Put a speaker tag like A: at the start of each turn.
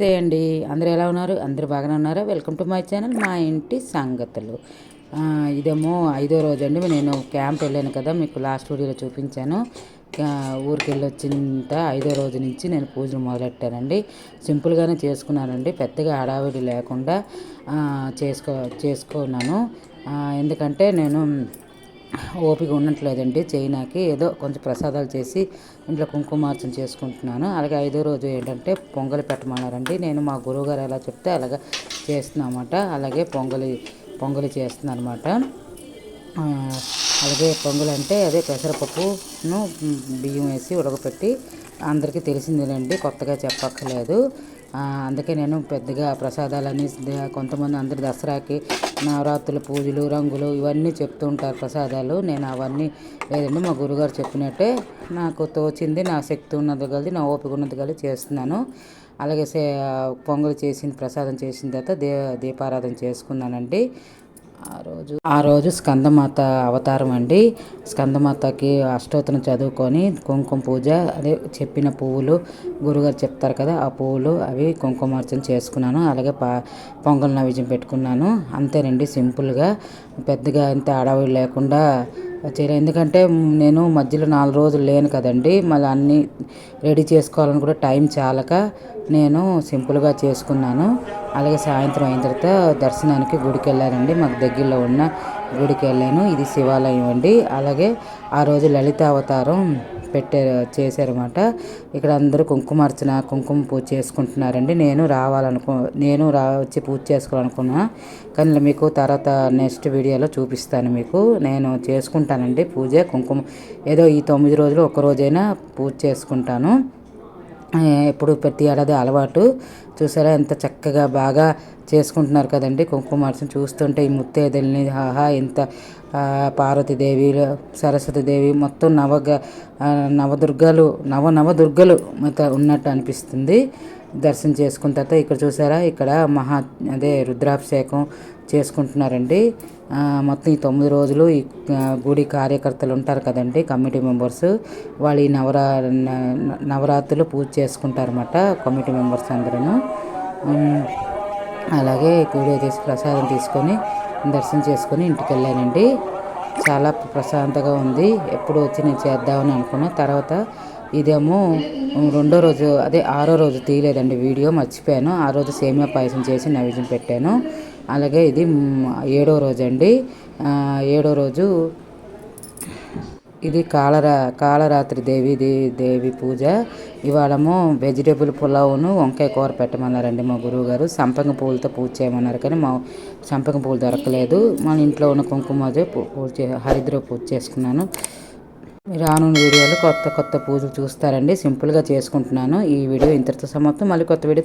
A: నమస్తే అండి. అందరు ఎలా ఉన్నారు? అందరు బాగానే ఉన్నారా? వెల్కమ్ టు మై ఛానల్ మా ఇంటి సంగతులు. ఇదేమో ఐదో రోజు అండి. నేను క్యాంప్ వెళ్ళాను కదా మీకు లాస్ట్ వీడియోలో చూపించాను. ఊరికి వెళ్ళి వచ్చినంత ఐదో రోజు నుంచి నేను పూజలు మొదలెట్టానండి. సింపుల్గానే చేసుకున్నానండి. పెద్దగా హడావిడి లేకుండా చేసుకో చేసుకున్నాను. ఎందుకంటే నేను ఓపిక ఉండట్లేదండి. చైనాకి ఏదో కొంచెం ప్రసాదాలు చేసి ఇంట్లో కుంకుమార్చన చేసుకుంటున్నాను. అలాగే ఐదో రోజు ఏంటంటే పొంగలి పెట్టమన్నారండి. నేను మా గురువుగారు ఎలా చెప్తే అలాగ చేస్తున్నామాట. అలాగే పొంగలి పొంగలి చేస్తున్నాను అనమాట అలాగే పొంగలి అంటే అదే పెసరపప్పును బియ్యం వేసి ఉడకపెట్టి అందరికీ తెలిసిందేనండి కొత్తగా చెప్పక్కర్లేదు. అందుకే నేను పెద్దగా ప్రసాదాలని కొంతమంది అందరు దసరాకి నవరాత్రుల పూజలు రంగులు ఇవన్నీ చెప్తూ ఉంటారు ప్రసాదాలు. నేను అవన్నీ లేదండి మా గురుగారు చెప్పినట్టే నాకు తోచింది నా శక్తి ఉన్నది కలిసి నా ఓపిక ఉన్నది కలిసి చేస్తున్నాను. అలాగే పొంగల్ చేసిన ప్రసాదం చేసిన తర్వాత దీపారాధన చేసుకున్నానండి. ఆ రోజు ఆ రోజు స్కందమాత అవతారం అండి. స్కందమాతకి అష్టోత్తరం చదువుకొని కుంకుమ పూజ అదే చెప్పిన పువ్వులు గురుగారు చెప్తారు కదా ఆ పువ్వులు అవి కుంకుమార్చన చేసుకున్నాను. అలాగే పా పొంగల్ నైవేద్యం పెట్టుకున్నాను. అంతేనండి సింపుల్గా. పెద్దగా ఇంత అడవి లేకుండా చేయలేదు. ఎందుకంటే నేను మధ్యలో నాలుగు రోజులు లేను కదండి. మళ్ళీ అన్నీ రెడీ చేసుకోవాలని కూడా టైం చాలక నేను సింపుల్గా చేసుకున్నాను. అలాగే సాయంత్రం అయిన తర్వాత దర్శనానికి గుడికి వెళ్ళానండి. మాకు దగ్గరలో ఉన్న గుడికి వెళ్ళాను. ఇది శివాలయం అండి. అలాగే ఆ రోజు లలిత అవతారం పెట్టే చేశారన్నమాట. ఇక్కడ అందరూ కుంకుమార్చన కుంకుమ పూజ చేసుకుంటున్నారండి. నేను రావాలనుకో నేను రా వచ్చి పూజ చేసుకోవాలనుకున్నా. కానీ మీకు తర్వాత నెక్స్ట్ వీడియోలో చూపిస్తాను మీకు. నేను చేసుకుంటానండి పూజ కుంకుమ. ఏదో ఈ తొమ్మిది రోజులు ఒక రోజైనా పూజ చేసుకుంటాను. ఎప్పుడు ప్రతి ఏడాది అలవాటు. చూసారా ఎంత చక్కగా బాగా చేసుకుంటున్నారు కదండి. కుంకుమార్చన చూస్తుంటే ఈ ముత్తేదల్ని ఆహా ఎంత పార్వతీదేవి సరస్వతీదేవి మొత్తం నవగ నవదుర్గలు నవ నవదుర్గలు ఉన్నట్టు అనిపిస్తుంది. దర్శనం చేసుకున్న తర్వాత ఇక్కడ చూసారా? ఇక్కడ మహా అదే రుద్రాభిషేకం చేసుకుంటున్నారండి. మొత్తం ఈ తొమ్మిది రోజులు ఈ గుడి కార్యకర్తలు ఉంటారు కదండి కమిటీ మెంబర్స్. వాళ్ళు ఈ నవరా నవరాత్రులు పూజ చేసుకుంటారన్నమాట కమిటీ మెంబర్స్ అందరూ అలాగే గుడి తీసి ప్రసాదం తీసుకొని దర్శనం చేసుకొని ఇంటికి వెళ్ళానండి. చాలా ప్రశాంతంగా ఉంది. ఎప్పుడు వచ్చి నేను చేద్దామని అనుకున్నా. తర్వాత ఇదేమో రెండో రోజు అదే ఆరో రోజు తీయలేదండి వీడియో మర్చిపోయాను. ఆ రోజు సేమియా పాయసం చేసి నైవేద్యం పెట్టాను. అలాగే ఇది ఏడో రోజు అండి ఏడో రోజు ఇది కాలరా కాలరాత్రి దేవి దేవి పూజ. ఇవాళము వెజిటేబుల్ పులావును వంకాయ కూర పెట్టమన్నారండి మా గురువు గారు సంపంగ పూలతో పూజ చేయమన్నారు కానీ మా సంపంగ పూలు దొరకలేదు. మన ఇంట్లో ఉన్న కుంకుమ పూజ హరిద్ర పూజ చేసుకున్నాను. రానున్న వీడియోలు కొత్త కొత్త పూజలు చూస్తారండి. సింపుల్గా చేసుకుంటున్నాను. ఈ వీడియో ఇంతటితో సమాప్తం. మళ్ళీ కొత్త వీడియో